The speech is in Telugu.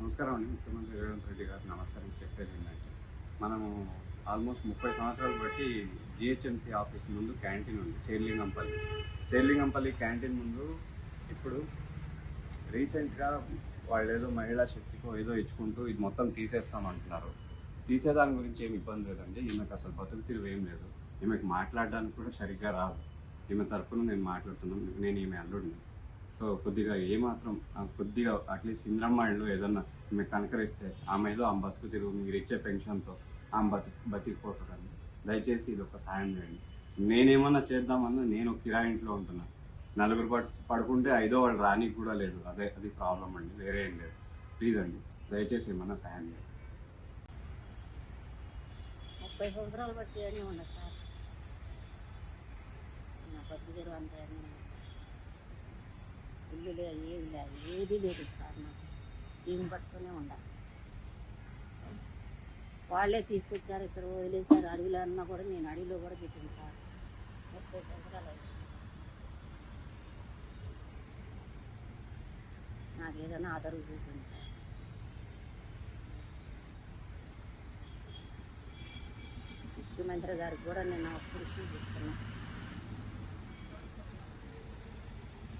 నమస్కారం అండి. ముఖ్యమంత్రి రేవంత్ రెడ్డి గారు నమస్కారం చెప్పేది ఏంటంటే మనము ఆల్మోస్ట్ ముప్పై సంవత్సరాలు బట్టి జిహెచ్ఎంసీ ఆఫీస్ ముందు క్యాంటీన్ ఉంది శేర్లింగంపల్లి. శేర్లింగంపల్లి క్యాంటీన్ ముందు ఇప్పుడు రీసెంట్గా వాళ్ళు ఏదో మహిళా శక్తికో ఏదో ఇచ్చుకుంటూ ఇది మొత్తం తీసేస్తామంటున్నారు తీసేదాని గురించి ఏమి ఇబ్బంది లేదండి. ఈమెకు అసలు బతుకు తిరుగు ఏం లేదు. ఈమెకు మాట్లాడడానికి కూడా సరిగ్గా రాదు. ఈమె తరపున నేను మాట్లాడుతున్నాను. నేను ఈమె అల్లుడిని. సో కొద్దిగా ఏమాత్రం కొద్దిగా అట్లీస్ట్ ఇంద్రమ్మ ఇళ్ళు ఏదన్నా మీరు కనకరిస్తే ఆమెలో ఆమె బతుకు తిరుగు మీరు ఇచ్చే పెన్షన్తో ఆమె బతుకు బతికిపోతుందండి దయచేసి ఇది ఒక సాయం చేయండి. నేనేమన్నా చేద్దామన్నా నేను కిరా ఇంట్లో ఉంటున్నా. నలుగురు పడు పడుకుంటే ఐదో వాళ్ళు రానికి కూడా లేదు. అదే అది ప్రాబ్లం అండి. వేరే ఏం లేదు. ప్లీజ్ అండి దయచేసి ఏమన్నా సాయం చేయండి. ముప్పై సంవత్సరాలు బట్టి అని ఉండదు సార్. నా బతుకు తెరువు అంతే అని ఇల్లు లేదు ఏది లేదు ఏది లేదు సార్ నాకు. దీన్ని పట్టుకునే ఉండాలి. వాళ్ళే తీసుకొచ్చారు ఇక్కడ వదిలేసారు అడవిలో అన్నా కూడా నేను అడవిలో కూడా పెట్టింది సార్. ముప్పై సంవత్సరాలు నాకు ఏదైనా ఆధారం చూపింది సార్. ముఖ్యమంత్రి గారికి కూడా నేను నమస్కరించి చెప్తున్నాను